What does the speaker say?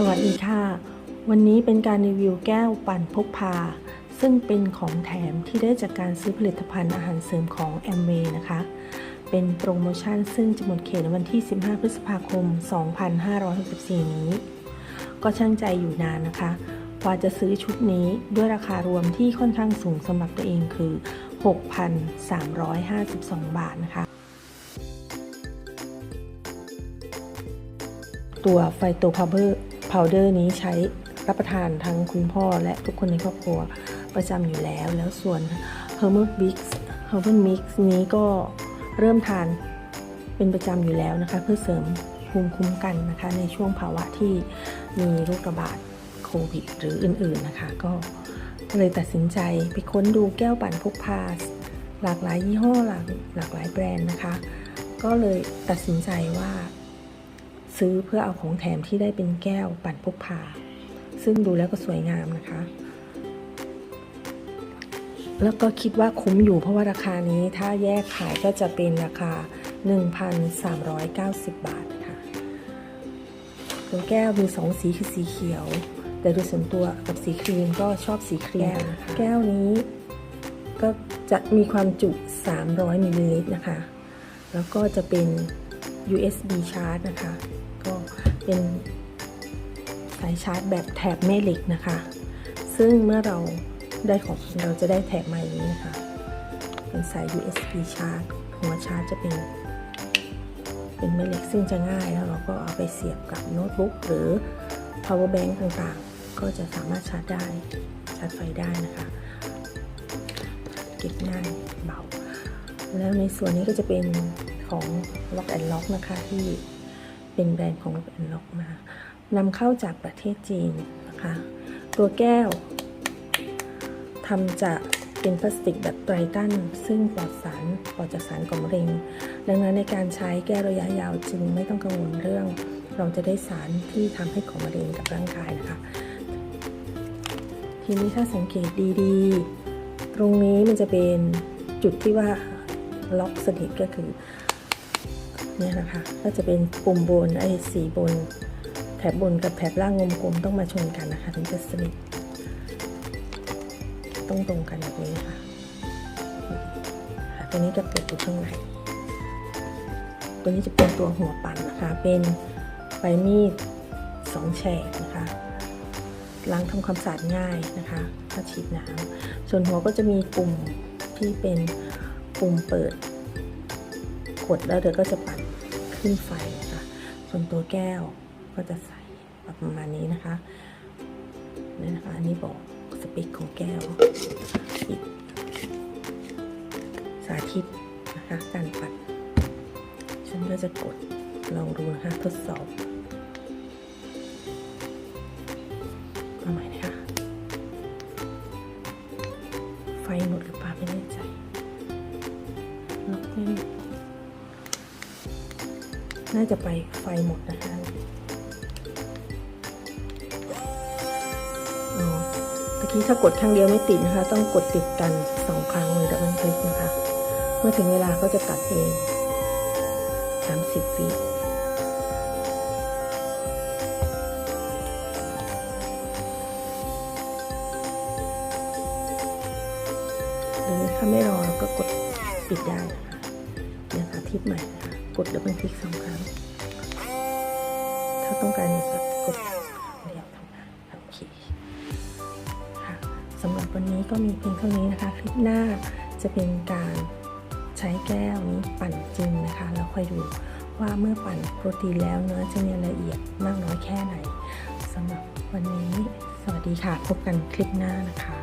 สวัสดีค่ะ วันนี้เป็นการรีวิวแก้วปั่นพกพา ซึ่งเป็นของแถมที่ได้จากการซื้อผลิตภัณฑ์อาหารเสริมของแอมเวนะคะ เป็นโปรโมชั่นซึ่งจะหมดเขตในวันที่ 15 พฤษภาคม 2564 นี้ ก็ช่างใจอยู่นานนะคะ กว่าจะซื้อชุดนี้ด้วยราคารวมที่ค่อนข้างสูงสำหรับตัวเองคือ 6,352 บาทนะคะตัวไฟโตพาวเดอร์ พาวเดอร์นี้ใช้รับประทานทั้งคุณพ่อและทุกคนในครอบครัวประจำอยู่แล้ว แล้วส่วน h e r m o n Mix h e r m o n Mix นี้ก็เริ่มทานเป็นประจำอยู่แล้วนะคะ เพื่อเสริมภูมิคุ้มกันนะคะ ในช่วงภาวะที่มีโรคระบาดโควิด หรืออื่นๆนะคะ ก็เลยตัดสินใจไปค้นดูแก้วปั่นพกพาหลากหลายยี่ห้อหลากหลากหลายแบรนด์นะคะ ก็เลยตัดสินใจว่า ซื้อเพื่อเอาของแถมที่ได้เป็นแก้วปั่นพกพา ซึ่งดูแล้วก็สวยงามนะคะ แล้วก็คิดว่าคุ้มอยู่เพราะว่าราคานี้ถ้าแยกขายก็จะเป็นราคา 1,390 บาทค่ะตัวแก้วมี 2 สีคือสีเขียว แต่โดยส่วนตัวกับสีครีมก็ชอบสีครีมแก้วนี้ก็จะมีความจุ 300มิลลิลิตรนะคะ แล้วก็จะเป็น USB ชาร์จนะคะ เป็นสายชาร์จแบบแถบแม่เหล็กนะคะ ซึ่งเมื่อเราได้ของเราจะได้แถบมาอย่างนี้นะคะ เป็นสาย USB ชาร์จหัวชาร์จจะเป็น เป็นแม่เหล็กซึ่งจะง่ายแล้วเราก็เอาไปเสียบกับโน้ตบุ๊กหรือ power bank ต่างๆ ก็จะสามารถชาร์จได้ชาร์จไฟได้นะคะ เก็บง่ายเบา แล้วในส่วนนี้ก็จะเป็นของ Lock and Lock นะคะที่ เป็นแบรนด์ของ Lock and Lock มานำเข้าจากประเทศจีนนะคะ ตัวแก้วทำจากเป็นพลาสติกแบบไตรตัน ซึ่งปลอดสารปลอดจากสารก่อมะเร็ง ดังนั้นในการใช้แก้ระยะยาวจึงไม่ต้องกังวลเรื่อง เราจะได้สารที่ทำให้ก่อมะเร็งกับร่างกายนะคะ ทีนี้ถ้าสังเกตดีๆ ตรงนี้มันจะเป็นจุดที่ว่าล็อกสนิทก็คือ เนี่ยนะคะ ก็จะเป็นปุ่มบนไอ้สีบน แถบบนกับแถบล่างงมกลมต้องมาชนกันนะคะ ถึงจะสนิทต้องตรงกันแบบนี้ค่ะตัวนี้จะเปิดอยู่ข้างในตัวนี้จะเป็นตัวหัวปั่นนะคะ เป็นใบมีดสองแฉกนะคะล้างทำความสะอาดง่ายนะคะถ้าฉีดน้ำส่วนหัวก็จะมีปุ่มที่เป็นปุ่มเปิด กดแล้วเดี๋ยวก็จะปัดขึ้นไฟนะคะส่วนตัวแก้วก็จะใส่ประมาณนี้นะคะนี่นะคะอันนี้บอกสเปคของแก้วอีกสาธิตนะคะการปัด ฉันก็จะกดลองดูนะคะทดสอบเอาใหม่นะคะ ไฟหมดหรือเปล่าไม่แน่ใจล็อกไม่ น่าจะไปไฟหมดนะคะอ๋อตะกี้ถ้ากดครั้งเดียวไม่ติดนะคะ ต้องกดติดกันสองครั้งเลยดับเบิลคลิกนะคะ เมื่อถึงเวลาก็จะตัดเอง 30 วิหรือถ้าไม่รอเราก็กดปิดได้นะคะเนี่ยค่ะทิปใหม่ กดดับเบิลคลิกสองครั้ง ถ้าต้องการจะกดเดียวทำงานโอเคค่ะสำหรับวันนี้ก็มีเพียงเท่านี้นะคะ คลิปหน้าจะเป็นการใช้แก้วนี้ปั่นจริงนะคะ แล้วค่อยดูว่าเมื่อปั่นโปรตีนแล้วเนื้อจะมีรายละเอียดมากน้อยแค่ไหนสำหรับวันนี้ สวัสดีค่ะ พบกันคลิปหน้านะคะ